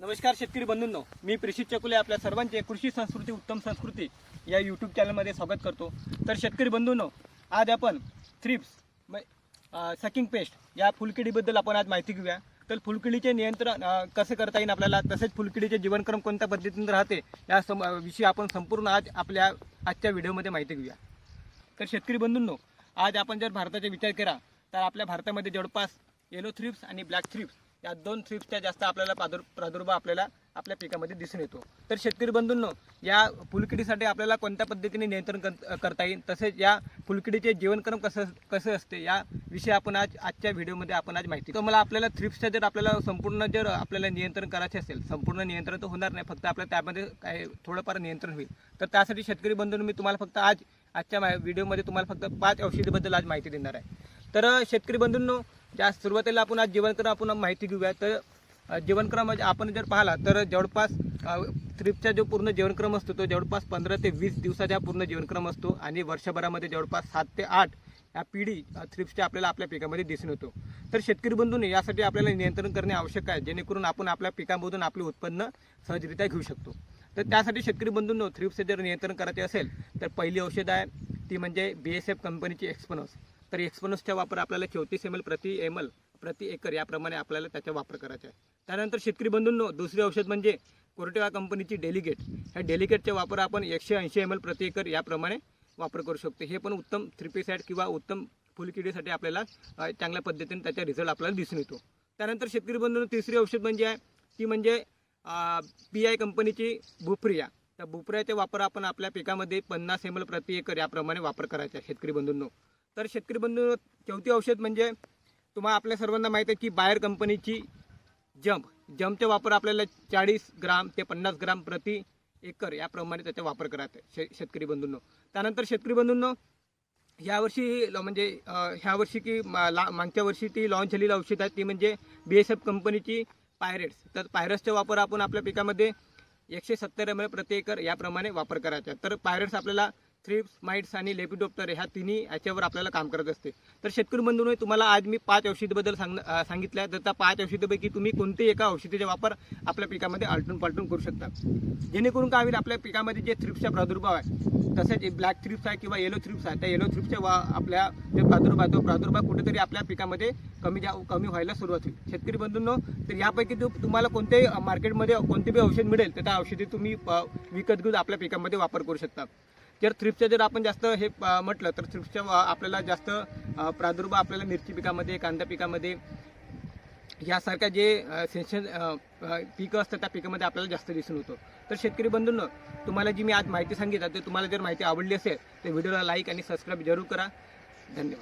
नमस्कार शेतकरी बंधूंनो. मी प्रेषित चकुले आपल्या सर्वांचे कृषी संस्कृती उत्तम संस्कृती या यूट्यूब चॅनलमध्ये स्वागत करतो. तर शेतकरी बंधूंनो आज आपण थ्रिप्स सकिंग पेस्ट या फुलकिडीबद्दल आपण आज माहिती घेऊया. तर फुलकिडीचे नियंत्रण कसं कसे करता येईल आपल्याला? तसेच फुलकिडीचे जीवनक्रम कोणत्या पद्धतीने राहते? या सम विषयी आपण संपूर्ण आज आपल्या आजच्या व्हिडिओमध्ये माहिती घेऊया. तर शेतकरी बंधूंनो आज आपण जर भारताचा विचार केला तर आपल्या भारतामध्ये जवळपास येलो थ्रिप्स आणि ब्लॅक थ्रिप्स या दोन थ्रिप्सच्या जास्त आपल्याला प्रादुर प्रादुर्भाव आपल्याला आपल्या पिकामध्ये दिसून येतो. तर शेतकरी बंधूंनो या फुलकिडीसाठी आपल्याला कोणत्या पद्धतीने नियंत्रण करता येईल? तसेच या फुलकिडीचे जीवनक्रम कसं कसं असते? या विषयी आपण आज आजच्या व्हिडिओमध्ये आपण आज माहिती तर मला आपल्याला थ्रिप्सचं जर आपल्याला संपूर्ण जर आपल्याला नियंत्रण करायचे असेल संपूर्ण नियंत्रण तर होणार नाही. फक्त आपल्याला त्यामध्ये काय थोडंफार नियंत्रण होईल. तर त्यासाठी शेतकरी बंधूंनो मी तुम्हाला फक्त आज आजच्या मा- व्हिडिओमध्ये तुम्हाला फक्त पाच औषधीबद्दल आज माहिती देणार आहे. तर शेतकरी बंधूंनो ज्या सुरुवातीला आपण आज जीवनक्रम आपण माहिती घेऊया तर जीवनक्रम म्हणजे आपण जर पाहिला तर जवळपास थ्रिपचा जो पूर्ण जीवनक्रम असतो तो जवळपास पंधरा ते वीस दिवसाचा पूर्ण जीवनक्रम असतो आणि वर्षभरामध्ये जवळपास सात ते आठ या पिढी थ्रिप्सच्या आपल्याला आपल्या पिकामध्ये दिसून येतो. तर शेतकरी बंधूंनी यासाठी आपल्याला नियंत्रण करणे आवश्यक आहे जेणेकरून आपण आपल्या पिकामधून आपले उत्पन्न सहजरित्या घेऊ शकतो. तर त्यासाठी शेतकरी बंधूंनो थ्रिप्सचे जर नियंत्रण करायचे असेल तर पहिली औषध आहे ती म्हणजे बी एस एफ कंपनीची एक्सपनोस तर एक्सपोनसचा वापर आपल्याला चौतीस एम एल प्रति एम एल प्रति एकर याप्रमाणे आपल्याला त्याचा वापर करायचा आहे. त्यानंतर शेतकरी बंधूंनो दुसरी औषध म्हणजे कोर्टेवा कंपनीची डेलिगेट ह्या डेलिगेटचा वापर आपण एकशे ऐंशी एम एल प्रति एकर याप्रमाणे वापर करू शकतो. हे पण उत्तम थ्रिपेसाईड किंवा उत्तम फुलकिडीसाठी आपल्याला चांगल्या पद्धतीने त्याचा रिझल्ट आपल्याला दिसून येतो. त्यानंतर शेतकरी बंधूंनो तिसरी औषध म्हणजे आहे ती म्हणजे पी आय कंपनीची बुफ्रिया त्या बुफ्रियाचा वापर आपण आपल्या पिकामध्ये पन्नास एम एल प्रति एकर याप्रमाणे वापर करायचा आहे शेतकरी बंधूंनो. तर शेतकरी बंधू चौथी औषध म्हणजे तुम्हाला आपल्या सर्वांना माहीत आहे की बायर कंपनीची जंप. जंपचा वापर आपल्याला चाळीस ग्राम ते पन्नास ग्राम प्रति एकर याप्रमाणे त्याचा वापर करायचा आहे शे शेतकरी बंधूंनो. त्यानंतर शेतकरी बंधूंनो ह्यावर्षी म्हणजे ह्यावर्षी ह्या वर्षी की मा- ला- मागच्या वर्षी ती लॉन्च झालेली औषध आहे ती म्हणजे बी एस एफ कंपनीची पायरेट्स तर पायरेट्सचा वापर आपण आपल्या पिकामध्ये एकशे सत्तर एम एल प्रति एकर याप्रमाणे वापर करायचा आहे. तर पायरेट्स आपल्याला थ्रिप्स माइट्स आणि लेपिडोप्टर ह्या तिन्ही याच्यावर आपल्याला काम करत असते. तर शेतकरी बंधूंनो तुम्हाला आज मी पाच औषधीबद्दल सांग सांगितलं आहे तर त्या पाच औषधीपैकी तुम्ही कोणतेही एका औषधीचा वापर आपल्या पिकामध्ये आलटून पालटून करू शकता. जेणेकरून काय होईल आपल्या पिकामध्ये जे थ्रिप्सचा प्रादुर्भाव आहे तसेच ब्लॅक थ्रिप्स आहे किंवा येलो थ्रिप्स आहे त्या येलो थ्रिप्सच्या वा आपल्या जे प्रादुर्भाव तो प्रादुर्भाव कुठेतरी आपल्या पिकामध्ये कमी जा कमी व्हायला सुरुवात होईल. शेतकरी बंधूंनो तर यापैकी जो तुम्हाला कोणत्याही मार्केटमध्ये कोणते बी औषध मिळेल तर त्या औषधी तुम्ही विकत घेऊन आपल्या पिकामध्ये वापर करू शकता. जर थ्रिप्सचं जर आपण जास्त हे म्हटलं तर थ्रिप्सच्या आपल्याला जास्त प्रादुर्भाव आपल्याला मिरची पिकामध्ये कांदा पिकामध्ये यासारख्या जे सेन्शन पिकं असतात त्या पिकामध्ये आपल्याला जास्त दिसून होतो. तर शेतकरी बंधूंनो तुम्हाला जी मी आज माहिती सांगितलं तर तुम्हाला जर माहिती आवडली असेल तर व्हिडिओला लाईक आणि सबस्क्राईब जरूर करा. धन्यवाद.